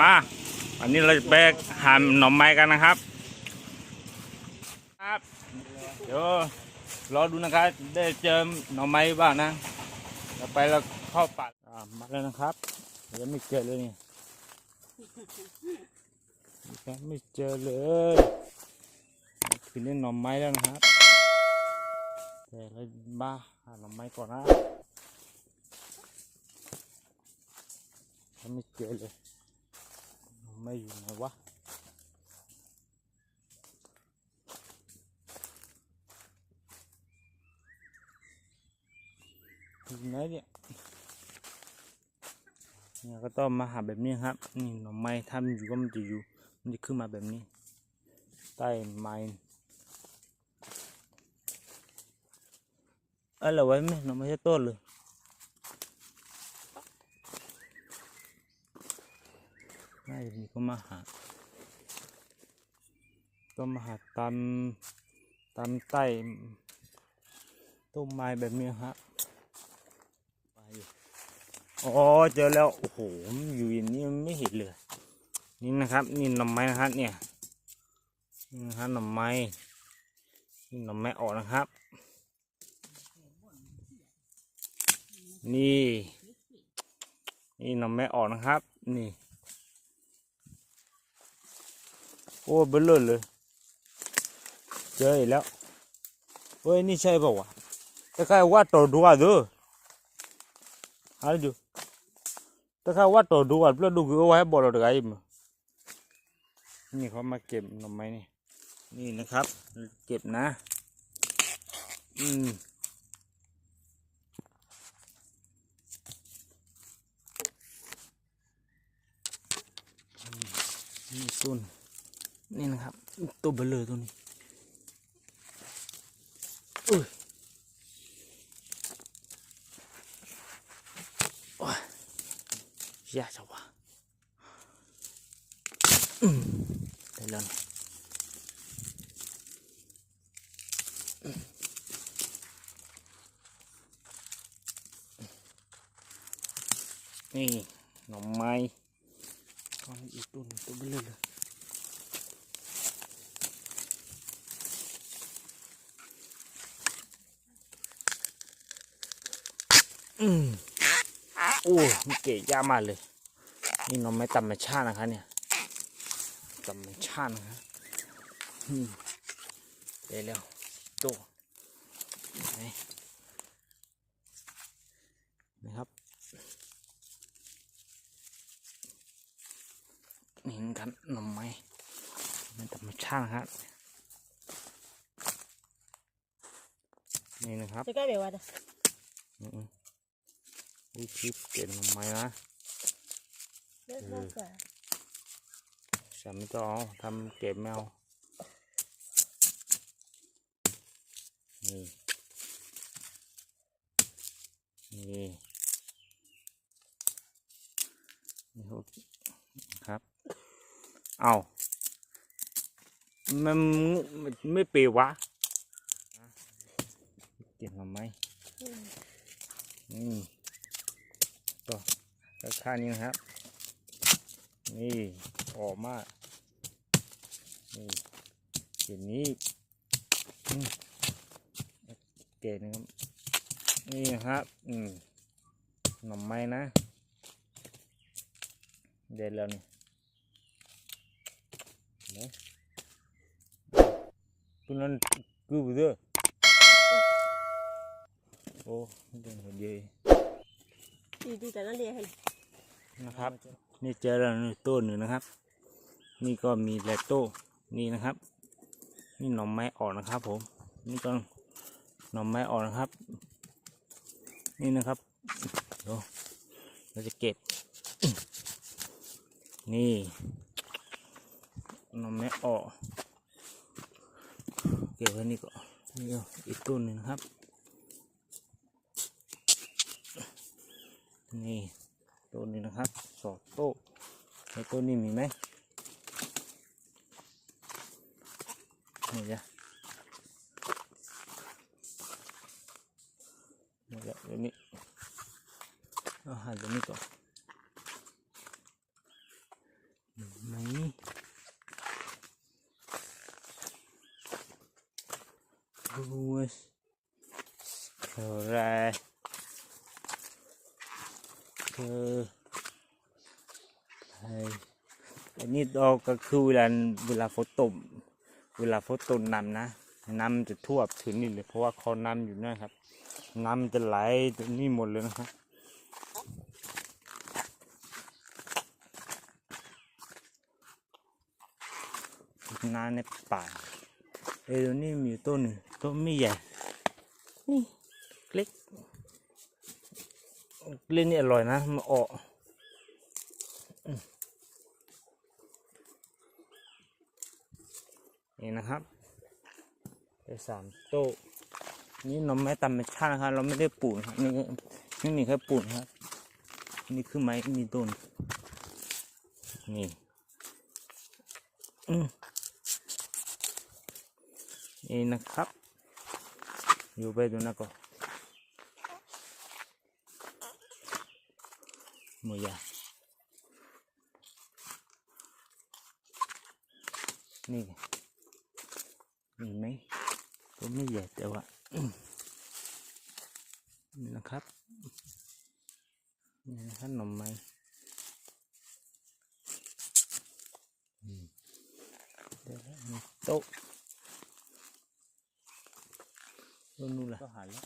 มาวันนี้เราจะไปหั่นหน่อไม้กันนะครับ ครับ เดี๋ยวรอดูนะครับ ได้เจอหน่อไม้บ้างนะเราไปแล้วเข้าป่าอ่ามาแล้วนะครับยังไม่เจอเลยนี่ยังไม่เจอเลยคือเล่นหน่อไม้แล้วนะครับแต่เรามาหาหน่อไม้ก่อนนะยังไม่เจอเลย ไม่อยู่ไหนวะอยู่ไหนเนี่ยเนี่ยก็ต้องมาหาแบบนี้ครับ นี่หน่อไม้ถ้ามันอยู่ก็มันจะอยู่ มันจะขึ้นมาแบบนี้ ใต้ไม้เออเราไว้ไหมหน่อไม้จะต้นเลย น่าจะมีก็มาหา ก็มาหาตามตามใต้ต้นไม้แบบนี้ฮะไปอ๋อเจอแล้ว โอ้โห อยู่อย่างนี้ไม่เห็นเลย นี่นะครับ นี่หน่อไม้นะครับเนี่ย นี่นะครับหน่อไม้ นี่หน่อไม้ออกนะครับ นี่ นี่หน่อไม้ออกนะครับ นี่ โอ้เบลอเลย เจออีกแล้วเฮ้ยนี่ใช่เปล่าวะตะไคร้วัดต่อดูอะด้อหาดูตะไคร้วัดต่อดูอะเพื่อดูคือเอาไว้บอกเราเด็กไอ้มนี่เขามาเก็บหน่อไม้นี่ นี่นะครับ เก็บนะ อืมนี่ต้น นี่นะครับ ตัวเบลเลอร์ตัวนี้อุ้ยโอ้ยยากจังวะอืมได้แล้วนี่อืมนี่หน่อไม้ตอนอีกตัวนึงตัวเบลอเลย อืมโอ้มันเก๋ยากมากเลย นี่น้องไม่ธรรมชาตินะคะเนี่ยธรรมชาตินะคะอืมเดี๋ยวแล้วโตไหนนะครับนี่กันหน่อไม้มันธรรมชาตินะครับนี่นะครับจะใกล้เบลวัดอืม นี่คลิปเก็บหน่อไม้นะเลิกเลิกก่อนฉันไม่ต้องเอาทำเก็บแมวนี่นี่นี่ครับ เอามันมันไม่เปรียววะเก็บหน่อไม้อืมอืมก็ ราคานี้นะครับ นี่ออกมา นี่เดี๋ยวนี้เกตนะครับ นี่นะครับอืมหน่อไม้นะ เด็ดแล้วนี่เห็นคุนั่นกูไปเด้อโอ้เดี๋ยเดียวดีดีแต่นั่นเดียวเห็ นะครับ นี่เจอแล้วนี่ต้นหนึ่งนะครับ นี่ก็มีแลโต้นี่นะครับ นี่หน่อไม้อ่อนนะครับ ผม นี่ก็หน่อไม้อ่อนนะครับ นี่นะครับเดี๋ยวเราจะเก็บ นี่หน่อไม้อ่อนเก็บไว้นี่ก็นี่ก็อีกต้นหนึ่งนะครับ นี่ ตัวนี้นะครับสองโต๊ะแล้วตัวนี้มีไหมนี่จ้ะนี่จ้ะตัวนี้ Duas. Correct. คือไอ้ อันนี้เราก็คือเวลาเวลาฝนตกเวลาฝนตกน้ำนะน้ำจะท่วมถึงนี่เลยเพราะว่าเขาน้ำอยู่นะครับ น้ำจะไหลตรงนี้หมดเลยนะครับน้ำในป่าเอ้ตรงนี้มีต้นนึงต้นไม่ใหญ่นี่เล็กเล่นนี่อร่อยนะมันออกอืม นี่นะครับได้สามโต๊ะนี่เราไม่ตำเป็นชาตินะครับ เราไม่ได้ปลูกนครับนี่นี่มีแค่ปลูกนครับ นี่คือไม้มีต้นนี่อืมนี่นะครับ อยู่ไปดูนะก่อนหมูยานี่ ไงมีไหมก็ไม่ใหญ่แต่ว่านี่นะครับนี่นะครับหน่อไม้อืมเดี๋ยวนะมีโต๊ะนู่นนู่นล่ะก็หันแล้ว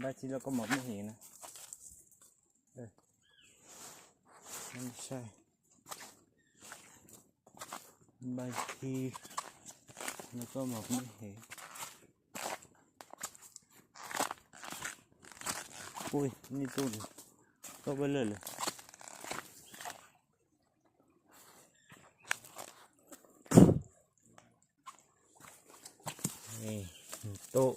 ได้ทีแล้วก็มองไม่เห็นนะไม่ใช่บางทีแล้วก็มองไม่เห็ นอุ้ยนี่ตู้นก็ไปเลยเลยนี่โต๊ะ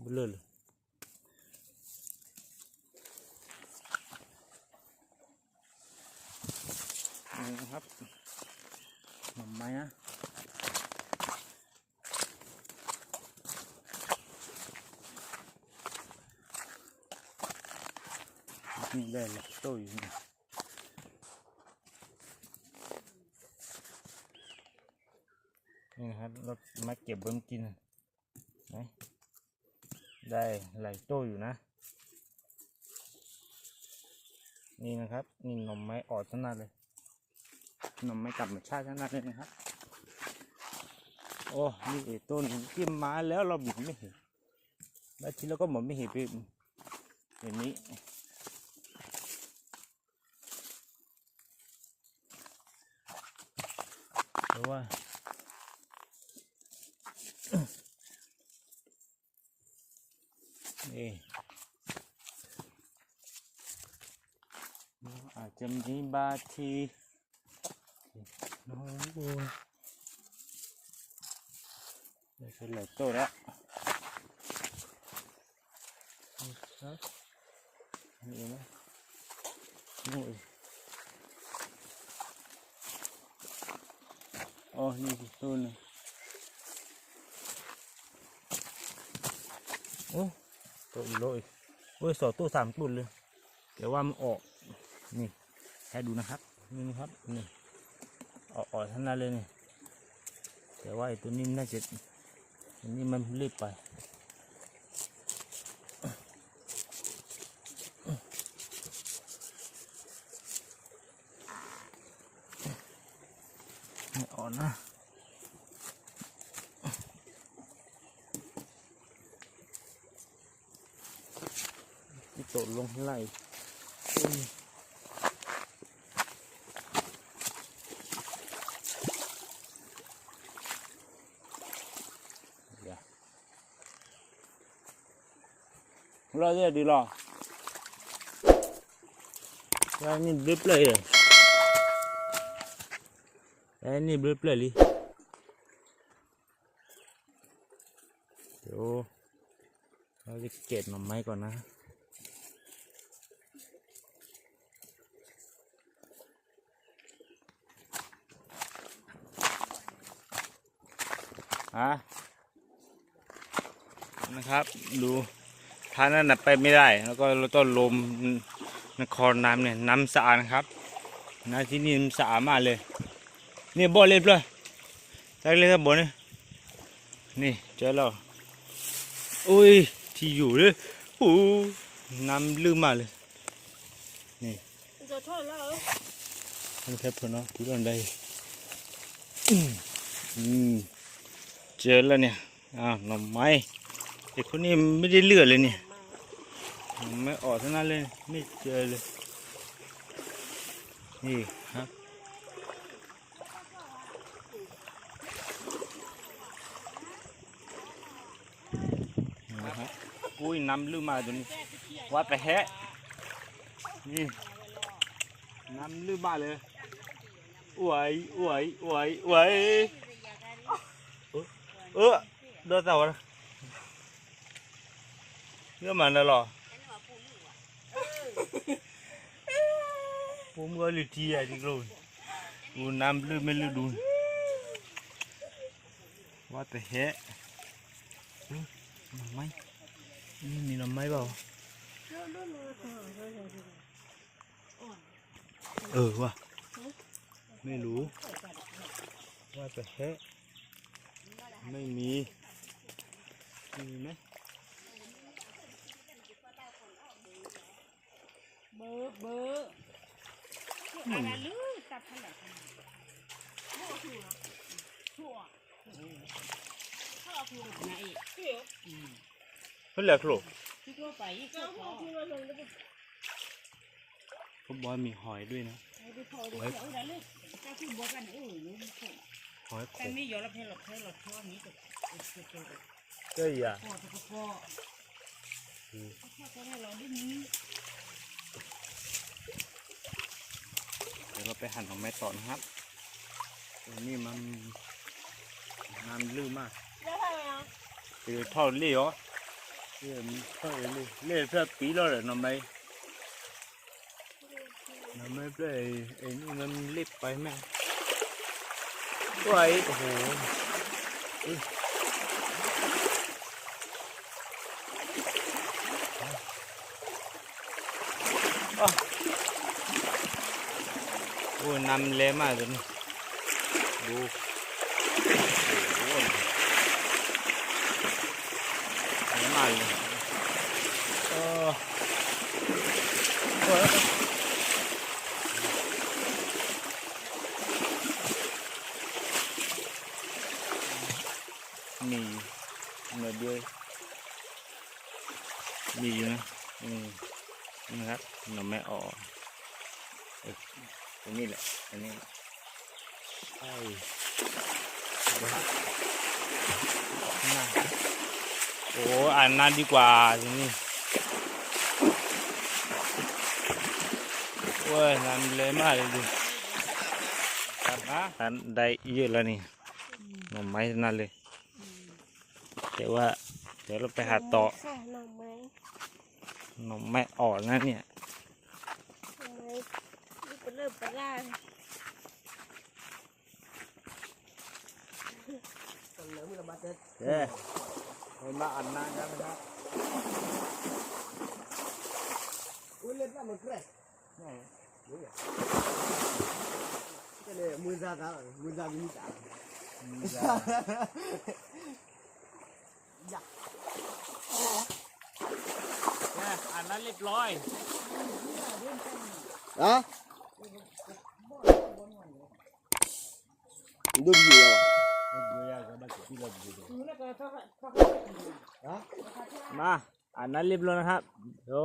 ไปเลยเลย นี่นะ ครับหน่อไม้นะนี่ได้แล้วโตอยู่นี่นี่นะครับเรามาเก็บเบิ้มกินนะได้หลายโตอยู่นะ นี่นะครับ นี่หน่อไม้ออนทั้งนั้นเลย น่อไม้กลับมาชาติทั้งนั้นเลยนะครับ โอ้นี่ต้นที่มาแล้วเราบิดไม่เห็นแล้วทีเราก็หมดไม่เห็นเป็นอย่างนี้เพราะว่านี่อาจจะมีบาที น้องบัวได้เป็นหลายตัวแล้วครับนี่ไหนู่นอ๋อนี่คือต้นนึงโอ้ตัวอีกโลอีกโอ้ยสองตัวสามตัวเลย เดี๋ยวว่ามันออก นี่ให้ดูนะครับ นี่นะครับ นี่ ออกออกทั้งนั้นเลยนี่แต่ว่าไอ้ตัวนี้น่าจะอันนี้มันรีบไปไม่อ่อนนะที่ตกลงข้างล่างอีกอุ้ย Ya. Lo dia di lo. Ya ni blue play dia. Eh ni blue play li. Yo. เราจะเก็บหน่อไม้ก่อนนะฮะนะครับ ดู ทางนั้นไปไม่ได้ แล้วก็เราต้องลมนครน้ำเนี่ยน้ำสะอาดครับนะที่นี่มันสะอาดมากเลย นี่บ่อเล็บเลยใช่เลยครับบ่อนี่นี่เจอแล้วอุ้ยที่อยู่เลยโอ้น้ำลึกมากเลยนี่จะทอดแล้วมันแค่พอเนาะที่ตอนใดอืมเจอแล้วเนี่ยอ้าวหน่อไม้ เด็กคนนี้ไม่ได้เลือดเลยเนี่ยไม้ออกทั้งนั้นเลยไม่เจอเลย นี่ครับอุ้ยน้ำลึกมาตัวนี้วัดไปแฮะนี่น้ำลืมมาเลยอวยอวยอวยอวยเออเออเดินต่อนะ เรื่องมันน่ะเหรอผมก็ลืมทีอะที่กลุ่มดูน้ำลืมไม่ลืมดูว่าแต่แฮะเออหน่อไม้นี่มีหน่อไม้เปล่าเออว่ะไม่รู้ว่าจะแฮะไม่มีมีไหม เบอร์เบอร์ อืมลือตัดขนาดชั่วชั่วชั่วไหนเพื่อนเหลือโครที่ทั่วไปชั่วพอเขาบอกว่ามีหอยด้วยนะไปพอเดี๋ยวเอาได้เลยถ้าคุณบอกกันเออรู้หอยโขแต่งไม่ยอมรับให้หลบให้หลบทั่วนี้ก็เจ้ยอะพอตะพอถ้าจะให้เราได้นี้เดี๋ยวเราไปหั่นของแม่ต่อนะครับตัวนี้มันน้ำลื่นมากได้ไหมอะคือทอดเลี้ยวเลี้ยวมันทอดเลี้ยวเลี้ยวเพื่อปีแล้วเหรอน้ำไม่น้ำไม่เพื่อไอ้ไอ้นี่มันรีบไปแม่งโอ้ยโอ้โห โอ้น้ำเละมากเลยนี่ดูโอ้เละมากเลยเออโอ้ยมีเนื้อเดียมีอยู่นะ อืมนะครับหน่อไม้ออกเออ ตรงนี้แหละตรงนี้แหละใช่เดี๋ยวข้างหน้าโอ้อ่านนานดีกว่าทีนี้โอ้ยน้ำเละมากเลยดูครับนะอันได้เยอะแล้วนี่หน่อไม้ทั้งนั่นเลยแต่ว่าเดี๋ยวเราไปหาต่อค่ะหน่อไม้หน่อไม้อ่อนนะเนี่ย หน่อไม้นี่เป็นเริ่มปลาเย้ไปมาอันนั้นกันนะครับ Ulit na mag-press. Kaya muna ka, muna minta. เนี่ยอันนั้นเรียบร้อย Ha? Doon yun ako. มาอันนั้นเรียบร้อยนะ ครับเดี๋ยว